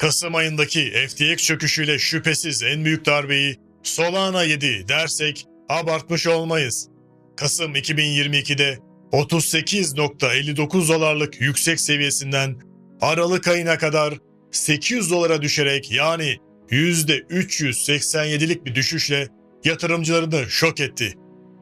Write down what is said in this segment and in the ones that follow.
Kasım ayındaki FTX çöküşüyle şüphesiz en büyük darbeyi Solana yedi dersek abartmış olmayız. Kasım 2022'de 38.59 dolarlık yüksek seviyesinden Aralık ayına kadar 800 dolara düşerek yani %387'lik bir düşüşle yatırımcılarını şok etti.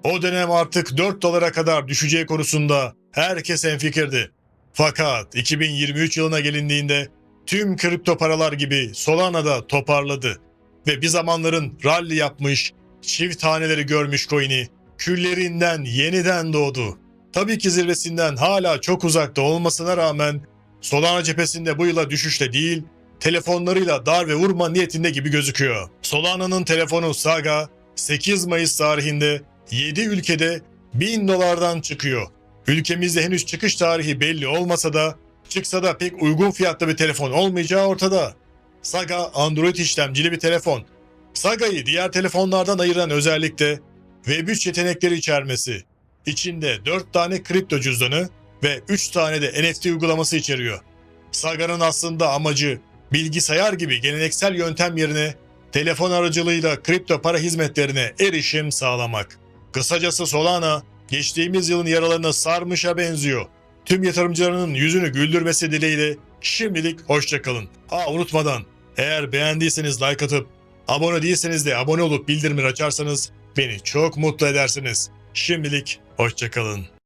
O dönem artık 4 dolara kadar düşeceği konusunda herkes enfikirdi. Fakat 2023 yılına gelindiğinde tüm kripto paralar gibi Solana da toparladı ve bir zamanların rally yapmış, çift taneleri görmüş coin'i küllerinden yeniden doğdu. Tabii ki zirvesinden hala çok uzakta olmasına rağmen Solana cephesinde bu yıla düşüşle değil, telefonlarıyla dar ve vurma niyetinde gibi gözüküyor. Solana'nın telefonu Saga 8 Mayıs tarihinde 7 ülkede 1000 dolardan çıkıyor. Ülkemizde henüz çıkış tarihi belli olmasa da çıksa da pek uygun fiyatlı bir telefon olmayacağı ortada. Saga Android işlemcili bir telefon. Saga'yı diğer telefonlardan ayıran özellik de Web3 yetenekleri içermesi. İçinde 4 tane kripto cüzdanı ve 3 tane de NFT uygulaması içeriyor. Saga'nın aslında amacı bilgisayar gibi geleneksel yöntem yerine telefon aracılığıyla kripto para hizmetlerine erişim sağlamak. Kısacası Solana geçtiğimiz yılın yaralarına sarmışa benziyor. Tüm yatırımcılarının yüzünü güldürmesi dileğiyle şimdilik hoşçakalın. Ha unutmadan eğer beğendiyseniz like atıp abone değilseniz de abone olup bildirimleri açarsanız beni çok mutlu edersiniz. Şimdilik hoşçakalın.